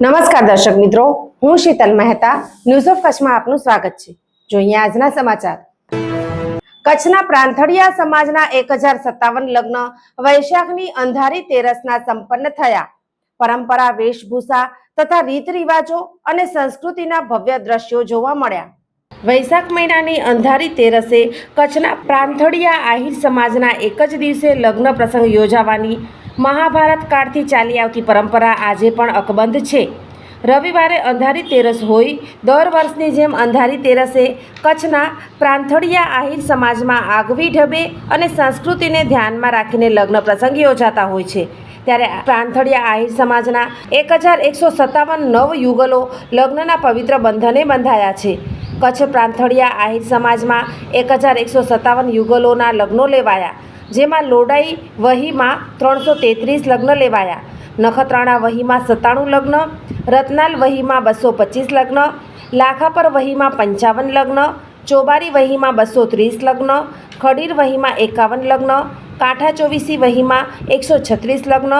નમસ્કાર દર્શક મિત્રો, હું શીતલ મહેતા. ન્યૂઝ ઓફ કચ્છમાં આપનું સ્વાગત છે. જોઈએ આજના સમાચાર. કચ્છના પ્રાંથળિયા સમાજના એક હજાર સત્તાવન લગ્ન વૈશાખની અંધારી તેરસના સંપન્ન થયા. પરંપરા, વેશભૂષા તથા રીત રિવાજો અને સંસ્કૃતિના ભવ્ય દ્રશ્યો જોવા મળ્યા. વૈશાખ મહિનાની અંધારી તેરસે કચ્છના પ્રાંથળિયા આહિર સમાજના એક જ દિવસે લગ્ન પ્રસંગ યોજાવાની મહાભારત કાળથી ચાલી આવતી પરંપરા આજે પણ અકબંધ છે. રવિવારે અંધારી તેરસ હોય, દર વર્ષની જેમ અંધારી તેરસે કચ્છના પ્રાંથળિયા આહિર સમાજમાં આગવી ઢબે અને સંસ્કૃતિને ધ્યાનમાં રાખીને લગ્ન પ્રસંગ યોજાતા હોય છે. ત્યારે પ્રાંથળિયા આહિર સમાજના એક હજાર એકસો સત્તાવન નવ યુગલો લગ્નના પવિત્ર બંધને બંધાયા છે. કચ્છ પ્રાંથળિયા આહિર સમાજમાં એક હજાર એકસો સત્તાવન યુગલોના લગ્નો લેવાયા, જેમાં લોડાઈ વહીમાં ત્રણસો તેત્રીસ લગ્ન લેવાયા, નખત્રાણા વહીમાં સત્તાણું લગ્ન, રત્નાલ વહીમાં બસો પચીસ લગ્ન, લાખાપર વહીમાં પંચાવન લગ્ન, ચોબારી વહીમાં બસો ત્રીસ લગ્ન, ખડીર વહીમાં એકાવન લગ્ન કાંઠા ચોવીસી વહીમાં એકસો છત્રીસ લગ્ન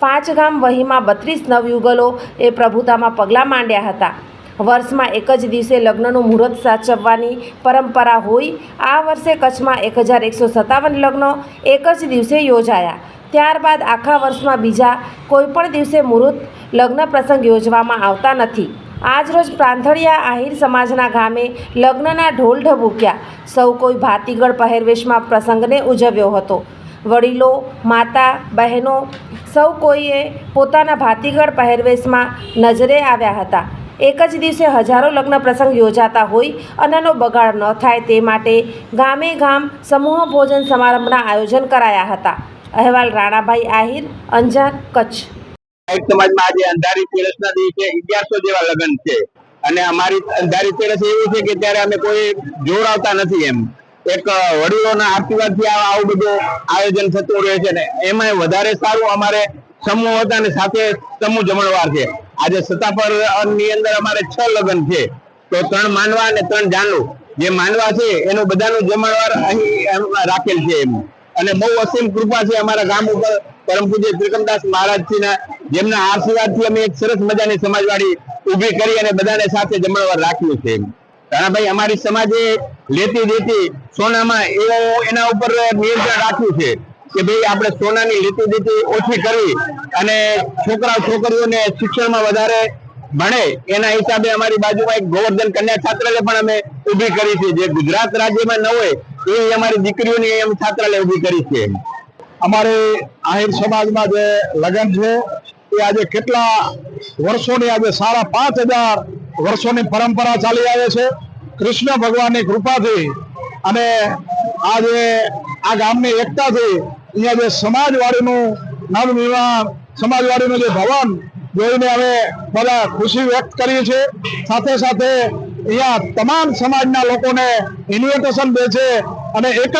પાંચ ગામ વહીમાં બત્રીસ નવયુગલો એ પ્રભુતામાં પગલાં માંડ્યા હતા. વર્ષમાં એક જ દિવસે લગ્નનું મુહૂર્ત સાચવવાની પરંપરા હોય. આ વર્ષે કચ્છમાં એક હજાર એકસો સત્તાવન લગ્નો એક જ દિવસે યોજાયા. ત્યારબાદ આખા વર્ષમાં બીજા કોઈપણ દિવસે મુહૂર્ત લગ્ન પ્રસંગ યોજવામાં આવતા નથી. આજરોજ પ્રાંથળિયા આહિર સમાજના ગામે લગ્નના ઢોલ ઢબૂક્યા. સૌ કોઈ ભાતીગળ પહેરવેશમાં પ્રસંગને ઉજવ્યો હતો. વડીલો, માતા, બહેનો સૌ કોઈએ પોતાના ભાતીગળ પહેરવેશમાં નજરે આવ્યા હતા. એક જ દિવસે હજારો લગ્ન પ્રસંગ યોજાતા હોય અન્નનો બગાડ ન થાય તે માટે ગામે ગામ સમૂહ ભોજન સમારંભના આયોજન કરાયા હતા. અહેવાલ રાણાભાઈ આહિર, અંજાર, કચ્છ. સમાજમાં આજે અંધારી તેરસના દિવસે અગિયારસો જેવા લગ્ન છે. અને અમારી અંધારી તેરસ એવું છે કે ત્યારે અમે કોઈ જોડાવતા નથી એમ. એક વડીલોના આશીર્વાદથી આવું બધું આયોજન થતું રહે છે ને એમાં વધારે સારું અમારે સમૂહ હતા અને સાથે સમૂહ જમણવાર છે. આજે સત્તાપરની અંદર અમારે છ લગ્ન છે. તો ત્રણ માનવા અને ત્રણ જાનુ જે માનવા છે, એનું બધાનું જમણવાર અહીં રાખેલ છે એમ. અને બહુ અસીમ કૃપા છે અમારા ગામ ઉપર પરમ પૂજ્ય ત્રિકમદાસ મહારાજજી ના જેમના આશીર્વાદથી અમે એક સરસ મજાની સમાજવાડી ઊભી કરી અને બધાને સાથે જમણવાર રાખ્યું છે એમ. રાણાભાઈ, અમારી સમાજે લેતી દેતી સોનામાં એવો એના ઉપર નિયંત્રણ રાખ્યું છે. કે ભાઈ આપણે સોનાની લીટી દેતી ઓછી કરવી અને છોકરા છોકરીઓને શિક્ષણમાં વધારે ભણે, એના હિસાબે અમારી બાજુમાં એક ગોવર્ધન કન્યા છાત્રાલય પણ અમે ઊભી કરી છે. જે ગુજરાત રાજ્યમાં ન હોય એવી અમારી દીકરીઓની અમે છાત્રાલય ઊભી કરી છે. અમારે આહિર સમાજમાં જે લગ્ન છે, એ આજે કેટલા વર્ષોની, આજે સાડા પાંચ હજાર વર્ષોની પરંપરા ચાલી આવે છે. કૃષ્ણ ભગવાનની કૃપાથી અને આજે આ ગામની એકતાથી અહીંયા જે સમાજવાડીનું નવનિર્માણ સમાજવાડીનું જે ભવન જોઈને અમે બધા ખુશી વ્યક્ત કરીએ છીએ. સાથે સાથે અહીંયા તમામ સમાજના લોકોને ઇન્વિટેશન દે છે અને એક જ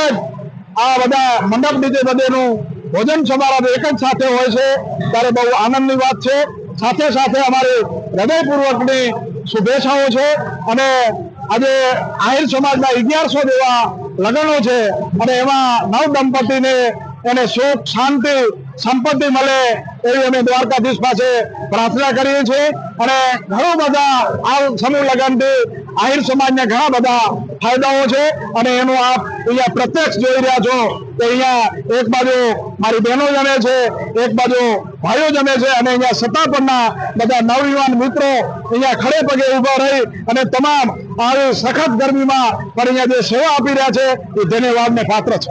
આ બધા મંડપ નીચે બધેનું ભોજન સમારંભ એક જ સાથે હોય છે. ત્યારે બહુ આનંદની વાત છે. સાથે સાથે અમારી હૃદયપૂર્વકની શુભેચ્છાઓ છે અને આજે આહિર સમાજના અગિયારસો જેવા લગ્નો છે અને એમાં નવ દંપતીને એને સુખ, શાંતિ, સંપત્તિ મળે એવી અમે દ્વારકાધીશ પાસે પ્રાર્થના કરીએ છીએ. અને ઘણું બધા આ સમૂહ લગ્નથી આહિર સમાજને ઘણા બધા ફાયદાઓ છે. અને એનું આપ અહીંયા પ્રત્યક્ષ જોઈ રહ્યા છો કે અહીંયા એક બાજુ મારી બહેનો જમે છે, એક બાજુ ભાઈઓ જમે છે અને અહીંયા સત્તાપરના બધા નવયુવાન મિત્રો અહીંયા ખડે પગે ઊભા રહી અને તમામ આવી સખત ગરમીમાં પણ અહીંયા જે સેવા આપી રહ્યા છે, એ ધન્યવાદને પાત્ર છે.